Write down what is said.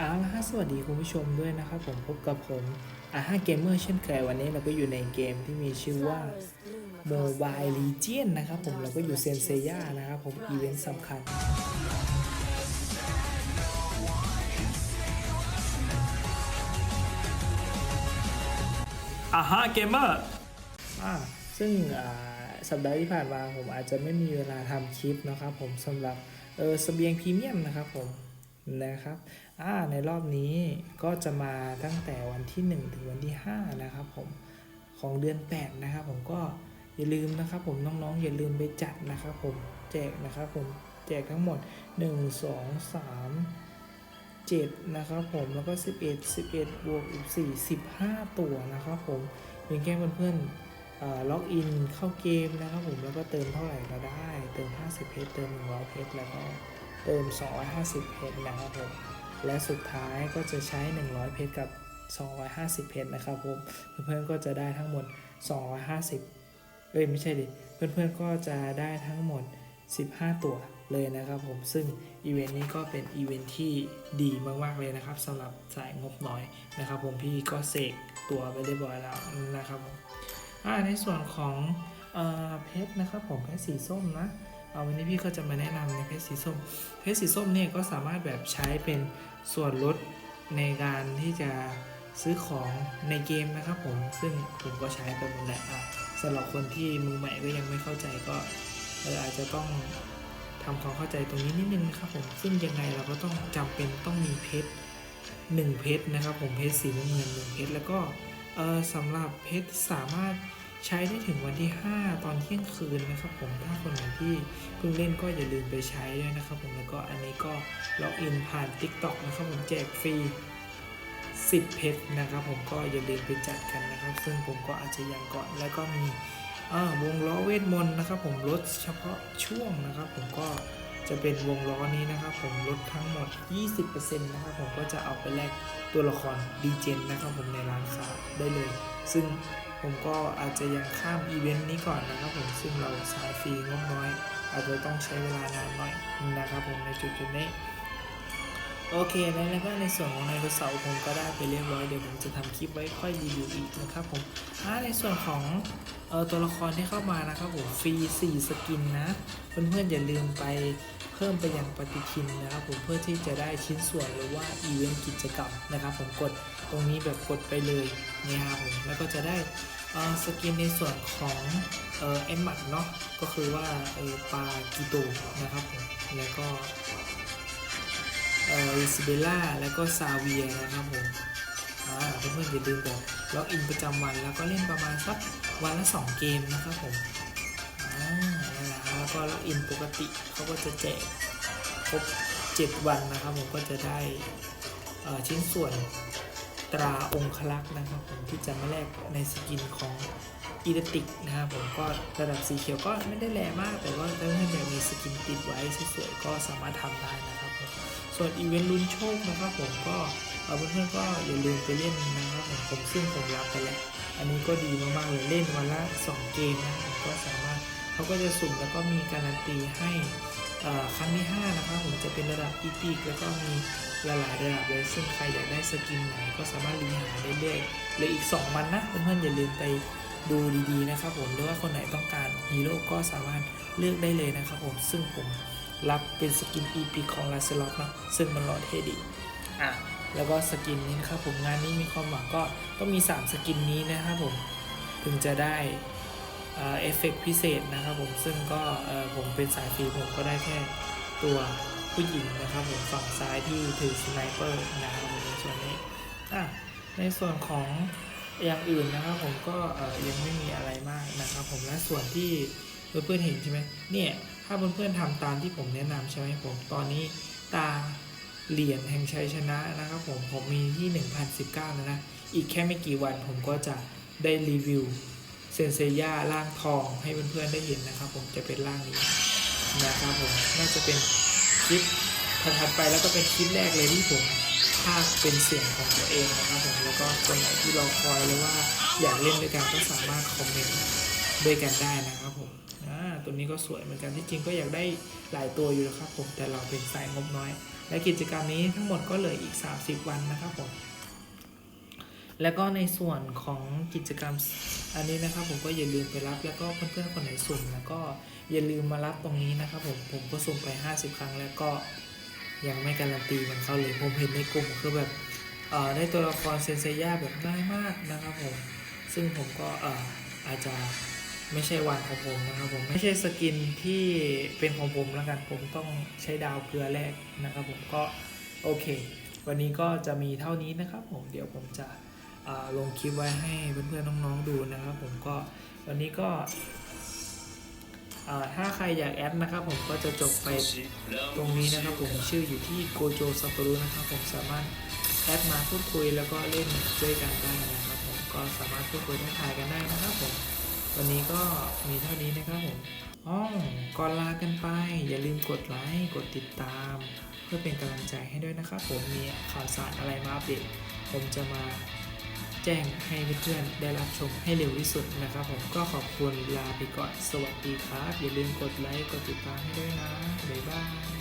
เอาละฮะสวัสดีคุณผู้ชมด้วยนะครับผมพบกับผมอาฮาเกมเมอร์เช่นเคยวันนี้เราก็อยู่ในเกมที่มีชื่อว่า Mobile Legion นะครับผมเราก็อยู่เซนเซย่านะครับผมอีเวนต์สำคัญอ่าฮะเกมเมอร์อ่าซึ่งอ่าสัปดาห์ที่ผ่านมาผมอาจจะไม่มีเวลาทำคลิปนะครับผมสำหรับเออเสบียงพรีเมียมนะครับผม นะครับอ่าในรอบนี้ก็จะมาตั้งแต่วันที่ 1 ถึงวันที่ 5 นะครับผมของเดือน 8 นะครับผมก็อย่าลืมนะครับผมน้องๆ อย่าลืมไปจัดนะครับผมแจกนะครับผมแจกทั้งหมด 1 2 3 7 นะครับผมแล้วก็ 11 11 บวกอีก4 15 ตัวนะครับผมเป็นแค่เพื่อนๆเอ่อล็อกอินเข้าเกมนะครับผมแล้วก็เติมเท่าไหร่ก็ได้ เติม 50 เพชรเติม 100 เพชรแล้วก็ เติม 250 เพชรนะครับผม และสุดท้ายก็จะใช้ 100 เพชรกับ 250 เพชรนะครับผม เพื่อนๆก็จะได้ทั้งหมด 250 เอ้ยไม่ใช่ดิ เพื่อนๆก็จะได้ทั้งหมด 15 ตัวเลยนะครับผม ซึ่งอีเวนต์นี้ก็เป็นอีเวนต์ที่ดีมากๆเลยนะครับสำหรับสายงบน้อยนะครับผมพี่ก็เสกตัวไปเรียบร้อยแล้วนะครับผมในส่วนของเอเพชรนะครับผมเพชรสีส้มนะ วันนี้พี่ก็จะมาแนะนำในเพชรสีส้ม เพชรสีส้มเนี่ยก็สามารถแบบใช้เป็นส่วนลดในการที่จะซื้อของในเกมนะครับผมซึ่งผมก็ใช้ไปหมดแหละอะสำหรับคนที่มือใหม่ก็ยังไม่เข้าใจก็อาจจะต้องทำความเข้าใจตรงนี้นิดนึงนะครับผมซึ่งยังไงเราก็ต้องจำเป็นต้องมีเพชรหนึ่งเพชรนะครับผมเพชรสีน้ำเงินหนึ่งเพชรแล้วก็สำหรับเพชรสามารถ ใช้ได้ถึงวันที่ 5 ตอนเที่ยงคืนนะครับผมถ้าคนไหนที่เพิ่งเล่นก็อย่าลืมไปใช้ด้วยนะครับผมแล้วก็อันนี้ก็ล็อกอินผ่าน TikTok นะครับผมแจกฟรี 10 เพชรนะครับผมก็อย่าลืมไปจัดกันนะครับ ซึ่งผมก็อาจจะยังก่อนแล้วก็มีวงล้อเวทมนต์นะครับผมลดเฉพาะช่วงนะครับ ผมก็จะเป็นวงล้อนี้นะครับ ผมลดทั้งหมด 20%นะครับผมก็จะเอาไปแลกตัวละครดีเจนนะครับผมในร้านค้าได้เลย ซึ่ง ผมก็อาจจะยังข้ามอีเวนต์นี้ก่อนนะครับผมซึ่งเราสายฟรีงบน้อย อาจจะต้องใช้เวลานานหน่อยนะครับผมในจุดจุดนี้ โอเคแล้วก็ในส่วนของไดโนเสาร์ผมก็ได้ไปเรียบร้อยเดี๋ยวผมจะทำคลิปไว้ค่อยรีวิวอีกนะครับผมอ่าในส่วนของเออตัวละครที่เข้ามานะครับผมฟรี4สกินนะเพื่อนๆอย่าลืมไปเพิ่มไปยังปฏิทินนะครับผมเพื่อที่จะได้ชิ้นส่วนหรือว่าอีเวนต์กิจกรรมนะครับผมกดตรงนี้แบบกดไปเลยนะครับผมแล้วก็จะได้สกินในส่วนของเอ็มมัดเนาะก็คือว่าปลากิโตนะครับผมแล้วก็ เอออิสเบล่าแล้วก็ซาเวียนะครับผมอ่าเพื่อนๆอย่าลืมแบบล็อกอินประจำวันแล้วก็เล่นประมาณสักวันละ 2 เกมนะครับผมอ่านั่นแหละครับแล้วก็ล็อกอินปกติเขาก็จะแจกครบ 7 วันนะครับผมก็จะได้เอ่อชิ้นส่วนตราองคลักษ์นะครับผมที่จะมาแลกในสกินของอีเดติกนะครับผมก็ระดับสีเขียวก็ไม่ได้แรงมาก แต่ว่าถ้าเพื่อนๆอยากมีสกินติดไว้สวยๆก็สามารถทำได้นะครับผม ส่วนอีเวนต์ลุ้นโชคนะครับผมก็เอาเพื่อนๆก็อย่าลืมไปเล่นนะครับผมผมซึ่งผมรับไปแล้ว อันนี้ก็ดีมากๆเลยเล่นวันละ 2 เกมนะครับก็สามารถเขาก็จะสุ่มแล้วก็มีการันตีให้ครั้งที่ 5 นะครับผมจะเป็นระดับอีพิกแล้วก็มีหลายๆระดับเลยซึ่งใครอยากได้สกินไหนก็สามารถรีหาได้เรื่อยๆเลยอีก 2 วันนะเพื่อนๆอย่าลืมไปดูดีๆนะครับผมหรือว่าคนไหนต้องการฮีโร่ก็สามารถเลือกได้เลยนะครับผมซึ่งผม รับเป็นสกิน EP ของลาเซลอตนะซึ่งมันหล่อเท่ดีอะแล้วก็สกินนี้นะครับผมงานนี้มีความหวังก็ต้องมี 3 สกินนี้นะครับผมถึงจะได้เอ่อเอฟเฟกต์พิเศษนะครับผมซึ่งก็เอ่อผมเป็นสายฟรีผมก็ได้แค่ตัวผู้หญิงนะครับผมฝั่งซ้ายที่ถือสไนเปอร์นะครับผมในส่วนนี้อะในส่วนของอย่างอื่นนะครับผมก็เอ่อยังไม่มีอะไรมากนะครับผมและส่วนที่เพื่อนๆเห็นใช่ไหมเนี่ย ถ้าเพื่อนๆทำตามที่ผมแนะนำใช่ไหมผม ตอนนี้ตาเหรียญแห่งชัยชนะนะครับผม ผมมีที่ 1019 แล้วนะ อีกแค่ไม่กี่วันผมก็จะได้รีวิวเซนเซียร่างทองให้เพื่อนๆได้เห็นนะครับผมจะเป็นร่างนี้นะครับผม น่าจะเป็นคลิปถัดไปแล้วก็เป็นคลิปแรกเลยที่ผมภาคเป็นเสียงของตัวเองนะครับผมแล้วก็คนไหนที่รอคอยหรือว่าอยากเล่นด้วยกันก็สามารถคอมเมนต์ด้วยกันได้นะครับผม อ่าตัวนี้ก็สวยเหมือนกันที่จริงก็อยากได้หลายตัวอยู่นะครับผมแต่เราเป็นสายงบน้อย และกิจกรรมนี้ทั้งหมดก็เหลืออีก 30 วันนะครับผมแล้วก็ในส่วนของกิจกรรมอันนี้นะครับผมก็อย่าลืมไปรับ แล้วก็เพื่อนๆคนไหนสุ่มแล้วก็อย่าลืมมารับตรงนี้นะครับผมผมก็สุ่มไป 50 ครั้งแล้วก็ยังไม่การันตีมันเข้าเลยผมเห็นในกลุ่มคือแบบเอ่อได้ตัวละครเซนเซย่าแบบง่ายมากนะครับผมซึ่งผมก็เอ่ออาจจะ ไม่ใช่วันของผมนะครับผมไม่ใช่สกินที่เป็นของผมแล้วกันผมต้องใช้ดาวเกลือแรกนะครับผมก็โอเค วันนี้ก็จะมีเท่านี้นะครับผมเดี๋ยวผมจะลงคลิปไว้ให้เพื่อนๆน้องๆดูนะครับผมก็วันนี้ก็ถ้าใครอยากแอดนะครับผมก็จะจบไปตรงนี้นะครับผมชื่ออยู่ที่โกโจซัปปรุนะครับผมสามารถแอดมาพูดคุยแล้วก็เล่นด้วยกันได้นะครับผมก็สามารถพูดคุยทักทายกันได้นะครับผม วันนี้ก็มีเท่านี้นะครับผมอ๋อก่อนลากันไป อย่าลืมกดไลค์กดติดตาม เพื่อเป็นกำลังใจให้ด้วยนะครับผมมีข่าวสารอะไรมาอัปเดตผมจะมาแจ้งให้เพื่อนๆได้รับชมให้เร็วที่สุดนะครับ ผมก็ขอบคุณลาไปก่อนสวัสดีครับ อย่าลืมกดไลค์กดติดตามให้ด้วยนะบ๊ายบาย